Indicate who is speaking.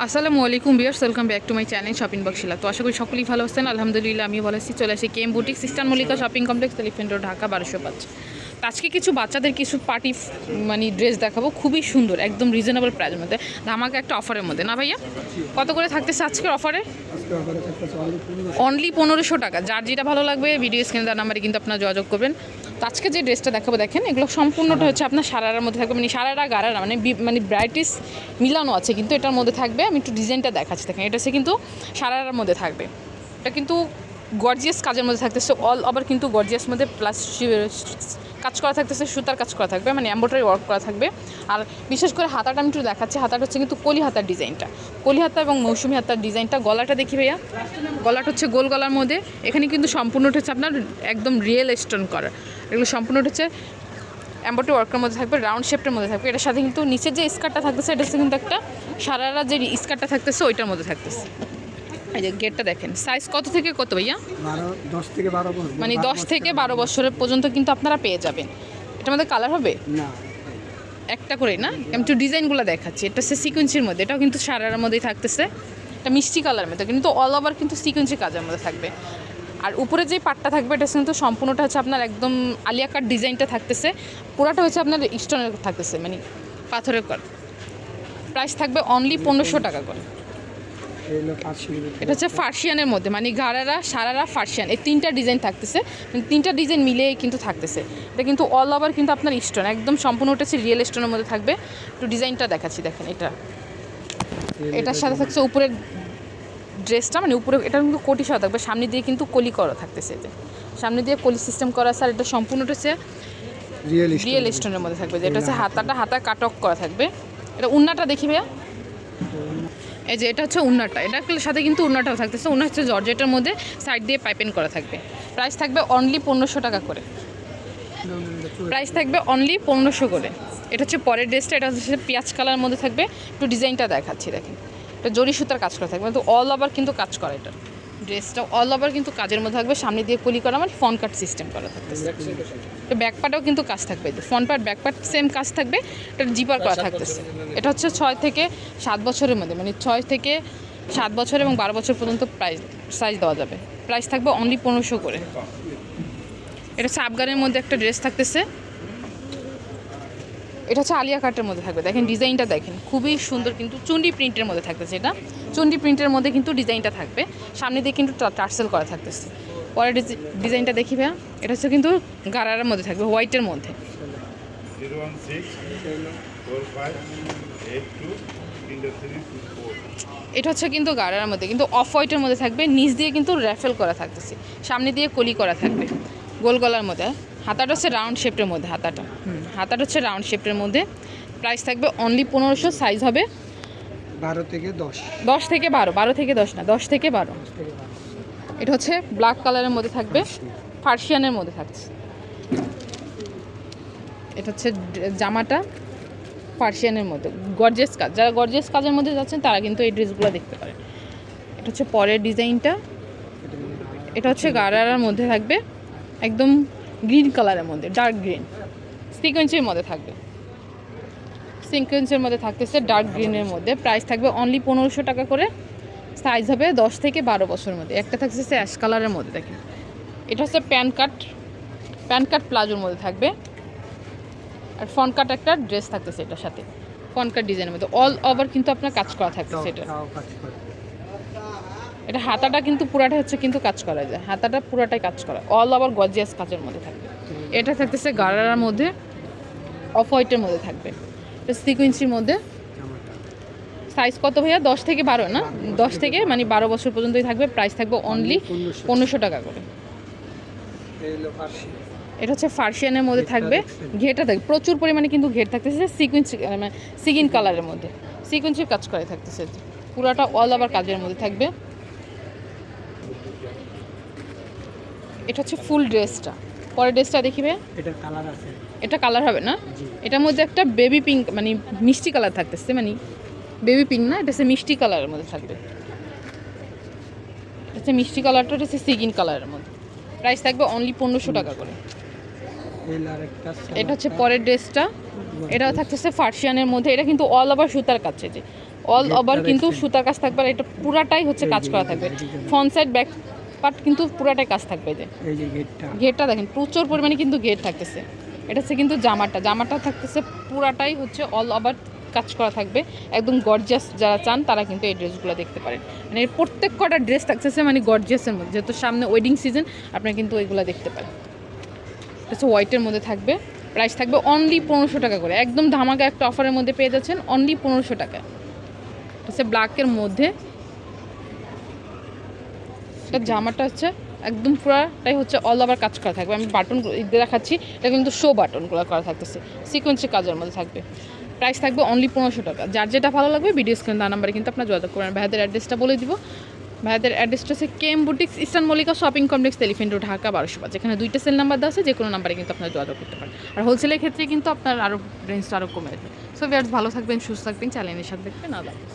Speaker 1: আসসালামু আলাইকুম বিয়ার্স welcome back to my channel shopping বক্সিলা তো আশা করি সকলেই ভালো আছেন। আলহামদুলিল্লাহ আমি ভালো আছি। চলে আসি কেম boutique sister Mallika Shopping Complex Elephant Road Dhaka বারোশো পাঁচ। তো আজকে কিছু বাচ্চাদের কিছু পার্টি মানে ড্রেস দেখাবো। খুবই সুন্দর একদম রিজনেবল প্রাইসের মধ্যে। ধামাকা একটা অফারের মধ্যে। না ভাইয়া? কত করে থাকতেছে আজকের অফারে?
Speaker 2: আজকে অফারে অনলি
Speaker 1: অনলি পনেরোশো টাকা। যার যেটা ভালো লাগবে ভিডিও স্ক্রিনে তার নাম্বারে কিন্তু আপনারা যোগাযোগ করবেন। তো আজকে যে ড্রেসটা দেখাবো দেখেন এগুলো সম্পূর্ণটা হচ্ছে আপনার সারারার মধ্যে থাকবে মানে সারারা গারারা মানে মানে ব্রাইটিস মিলানো আছে কিন্তু এটার মধ্যে থাকবে আমি একটু ডিজাইনটা দেখাচ্ছি দেখেন এটা সে কিন্তু সারারার মধ্যে থাকবে। এটা কিন্তু গর্জিয়াস কাজের মধ্যে থাকতেছে অল ওভার কিন্তু গর্জিয়াস মধ্যে প্লাস কাজ করা থাকতেছে সুতার কাজ করা থাকবে মানে এম্ব্রয়ডারি ওয়ার্ক করা থাকবে। আর বিশেষ করে হাতাটা আমি একটু দেখাচ্ছি হাতাটা হচ্ছে কিন্তু কলি হাতার ডিজাইনটা কলি হাতা এবং মৌসুমি হাতার ডিজাইনটা গলাটা দেখি ভাইয়া। গলাটা হচ্ছে গোল গলার মধ্যে এখানে কিন্তু সম্পূর্ণটা হচ্ছে আপনার একদম রিয়েল স্টোন করা। এগুলো সম্পূর্ণটা হচ্ছে এম্ব্রয়ডারি ওয়ার্কের মধ্যে থাকবে রাউন্ড শেপের মধ্যে থাকবে। এটার সাথে কিন্তু নিচের যে স্কার্টটা থাকতেছে এটা হচ্ছে কিন্তু একটা সারারা যে স্কার্টটা থাকতেছে ওইটার মধ্যে থাকতেছে। এই যে গেটটা দেখেন সাইজ কত থেকে কত ভাইয়া?
Speaker 2: দশ থেকে বারো বছর।
Speaker 1: মানে দশ থেকে বারো বছরের পর্যন্ত কিন্তু আপনারা পেয়ে যাবেন। এটার মধ্যে কালার হবে?
Speaker 2: না।
Speaker 1: একটা করে না? আমি একটু ডিজাইনগুলো দেখাচ্ছি। এটা হচ্ছে সিকুয়েন্সির মধ্যে এটাও কিন্তু সারার মধ্যেই থাকতেছে। এটা মিষ্টি কালার মধ্যে কিন্তু অল ওভার কিন্তু সিকুয়েন্সি কাজের মধ্যে থাকবে। আর উপরে যে পাটটা থাকবে, এটা কিন্তু সম্পূর্ণটা হচ্ছে আপনার একদম আলিয়া কাট ডিজাইনটা থাকতেছে। পুরাটা হচ্ছে আপনার স্টোনের থাকতেছে মানে পাথরের কর। প্রাইস থাকবে অনলি পনেরোশো টাকা করে। এটা হচ্ছে ফার্সিয়ানের মধ্যে মানে গারারা, সারারা, ফার্সিয়ান। এই তিনটা ডিজাইন থাকতেছে মানে তিনটা ডিজাইন মিলে কিন্তু থাকতেছে। এটা কিন্তু অল ওভার কিন্তু আপনার স্টোন, একদম সম্পূর্ণ হচ্ছে রিয়েল স্টোনের মধ্যে থাকবে। একটু ডিজাইনটা দেখাচ্ছি, দেখেন এটা। এটার সাথে থাকছে উপরের ড্রেসটা মানে উপরে এটা কিন্তু কোটি সাথে থাকবে সামনে দিয়ে কিন্তু কলি করা থাকতেছে এতে সামনে দিয়ে কলি সিস্টেম করা স্যার এটা সম্পূর্ণটা হচ্ছে
Speaker 2: রিয়েল
Speaker 1: রিয়েল স্টোনের মধ্যে থাকবে যেটা হচ্ছে হাতাটা হাতা কাটক করা থাকবে। এটা উন্নাটা দেখি ভাইয়া। এই যে এটা হচ্ছে উন্নাটা এটার সাথে কিন্তু উন্নাটাও থাকতেছে। উন্না হচ্ছে জর্জেটের মধ্যে সাইড দিয়ে পাইপেন করা থাকবে। প্রাইস থাকবে অনলি পনেরোশো টাকা করে। প্রাইস থাকবে অনলি পনেরোশো করে। এটা হচ্ছে পরের ড্রেসটা এটা হচ্ছে পেঁয়াজ কালার মধ্যে থাকবে। একটু ডিজাইনটা দেখাচ্ছি দেখেন। এটা জরি সুতার কাজ করা থাকবে তো অল ওভার কিন্তু কাজ করা এটা। ড্রেসটা অল ওভার কিন্তু কাজের মধ্যে থাকবে সামনে দিয়ে কলি করা মানে ফন কাট সিস্টেম করা থাকতেছে। তো ব্যাক পার্টও কিন্তু কাজ থাকবে front part back part same কাজ থাকবে এটা জিপার করা থাকতেছে। এটা হচ্ছে ছয় থেকে সাত বছরের মধ্যে মানে ছয় থেকে সাত বছর এবং বারো বছর পর্যন্ত প্রাইস সাইজ দেওয়া যাবে। প্রাইস থাকবে অনলি পনেরোশো করে। এটা আফগানের মধ্যে একটা ড্রেস থাকতেছে। এটা হচ্ছে আলিয়া কাটের মধ্যে থাকবে। দেখেন ডিজাইনটা দেখেন, খুবই সুন্দর কিন্তু চুন্ডি প্রিন্টের মধ্যে থাকতেছে এটা। চুন্ডি প্রিন্টের মধ্যে কিন্তু ডিজাইনটা থাকবে। সামনে দিয়ে কিন্তু টার্সেল করা থাকতেছে। পরের ডিজি- ডিজাইনটা দেখি ভাইয়া, এটা হচ্ছে কিন্তু গারার মধ্যে থাকবে, হোয়াইটের মধ্যে। এটা হচ্ছে কিন্তু গারার মধ্যে, কিন্তু অফ হোয়াইটের মধ্যে থাকবে, নিচ দিয়ে কিন্তু র্যাফেল করা থাকতেছে। সামনে দিয়ে কলি করা থাকবে, গোল গলার মধ্যে। হাতাটা হচ্ছে রাউন্ড শেপের মধ্যে হাতাটা। হুম হাতাটা হচ্ছে রাউন্ড শেপের মধ্যে। প্রাইস থাকবে অনলি পনেরোশো সাইজ হবে
Speaker 2: বারো থেকে দশ।
Speaker 1: দশ থেকে বারো বারো থেকে দশ না দশ থেকে বারো। এটা হচ্ছে ব্ল্যাক কালারের মধ্যে থাকবে ফার্সিয়ানের মধ্যে থাকছে। এটা হচ্ছে জামাটা ফার্সিয়ানের মধ্যে। গর্জেস কাজ যারা গর্জেস কাজের মধ্যে যাচ্ছেন তারা কিন্তু এই ড্রেসগুলো দেখতে পারেন। এটা হচ্ছে পরের ডিজাইনটা। এটা হচ্ছে গারারার মধ্যে থাকবে। একদম গ্রিন কালারের মধ্যে ডার্ক গ্রিন সিকোয়েন্সের মধ্যে থাকবে। সিকোয়েন্সের মধ্যে থাকতেছে ডার্ক গ্রিনের মধ্যে। প্রাইস থাকবে অনলি পনেরোশো টাকা করে। সাইজ হবে দশ থেকে বারো বছরের মধ্যে। একটা থাকতেছে অ্যাশ কালারের মধ্যে দেখেন। এটা হচ্ছে প্যান কাট প্যান কাট প্লাজোর মধ্যে থাকবে। আর ফন কাট একটা ড্রেস থাকতেছে এটার সাথে। ফন কাট ডিজাইনের মধ্যে। অল ওভার কিন্তু আপনার কাজ করা থাকতেছে এটা এটা হাতাটা কিন্তু পুরাটা হচ্ছে কিন্তু কাজ করা যায় হাতাটা পুরাটাই কাজ করা অল আবার গজিয়াস কাজের মধ্যে থাকবে। এটা থাকতেছে গারারার মধ্যে অফ হোয়াইটের মধ্যে থাকবে। এটা সিকুয়েন্সির মধ্যে। সাইজ কত ভাইয়া? দশ থেকে বারো না? দশ থেকে মানে বারো বছর পর্যন্তই থাকবে প্রাইস থাকবে অনলি
Speaker 2: পনেরোশো
Speaker 1: টাকা করে। এটা হচ্ছে ফার্সিয়ানের মধ্যে থাকবে? ঘেরটা থাকবে প্রচুর পরিমাণে কিন্তু ঘের থাকতেছে সিকুয়েন্স মানে সিগিন কালারের মধ্যে। সিকুয়েন্সের কাজ করে থাকতেছে। পুরাটা অল আবার কাজের মধ্যে থাকবে। এটা হচ্ছে ফুল ড্রেসটা। পরের ড্রেসটা দেখিবে?
Speaker 2: এটা কালার আছে।
Speaker 1: এটা কালার হবে না? এটার মধ্যে একটা বেবি পিঙ্ক মানে মিষ্টি কালার থাকতেছে মানে বেবি পিঙ্ক না এটা হচ্ছে মিষ্টি কালারের মধ্যে থাকবে। এটা হচ্ছে মিষ্টি কালারটা এটা হচ্ছে সিগিন কালারের মধ্যে। প্রাইস থাকবে অনলি পনেরোশো টাকা করে। এটা হচ্ছে পরের ড্রেসটা। এটাও থাকতেছে ফার্সিয়ানের মধ্যে এটা কিন্তু অল ওভার সুতার কাজ যে অল ওভার কিন্তু সুতার কাজ থাকবে আর এটা পুরাটাই হচ্ছে কাজ করা থাকবে। ফ্রন্ট সাইড ব্যাক পার্ট কিন্তু পুরাটাই কাজ থাকবে যে।
Speaker 2: এই যে গেটটা
Speaker 1: ঘেরটা দেখেন প্রচুর পরিমাণে কিন্তু ঘের থাকতেছে। এটা হচ্ছে কিন্তু জামাটা। জামাটা থাকতেছে পুরাটাই হচ্ছে অল ওভার কাজ করা থাকবে। একদম গর্জিয়াস যারা চান তারা কিন্তু এই ড্রেসগুলো দেখতে পারেন। মানে প্রত্যেক কটা ড্রেস থাকতেছে মানে গর্জিয়াসের মধ্যে। যেহেতু সামনে ওয়েডিং সিজন আপনারা কিন্তু ওইগুলো দেখতে পারেন। হচ্ছে হোয়াইটের মধ্যে থাকবে। প্রাইস থাকবে অনলি পনেরোশো টাকা করে। একদম ধামাকা একটা অফারের মধ্যে পেয়ে যাচ্ছেন অনলি পনেরোশো টাকা। হচ্ছে ব্ল্যাকের মধ্যে। এটা জামাটা হচ্ছে একদম পুরাটাই হচ্ছে অল ওভার কাজ করা থাকবে। আমি বাটন দেখাচ্ছি, এটা কিন্তু শো বাটনগুলো করা থাকতেছে। সিকোয়েন্সি কাজের মধ্যে থাকবে। প্রাইস থাকবে অনলি পনেরোশো টাকা। যার যেটা ভালো লাগবে ভিডিও স্ক্রিন তার নাম্বারে কিন্তু আপনার যোগাযোগ করবেন। ভাইয়াদের অ্যাড্রেসটা বলে দিব। ভাইদের অ্যাড্রেসটা হচ্ছে কেম boutiques Eastern Mallika Shopping Complex Elephant Road Dhaka বারোশো পাঁচ এখানে দুইটা সেল নাম্বার দেওয়া আছে, যে কোনো নাম্বারে কিন্তু আপনার যোগাযোগ করতে পারেন। আর হোলসেলের ক্ষেত্রে কিন্তু আপনার আরও রেঞ্জটা আরও কমে যাবে। সো ভিয়ার্স ভালো থাকবেন, সুস্থ থাকবেন চ্যালেঞ্জের সাথে দেখবেন। হাফেজ।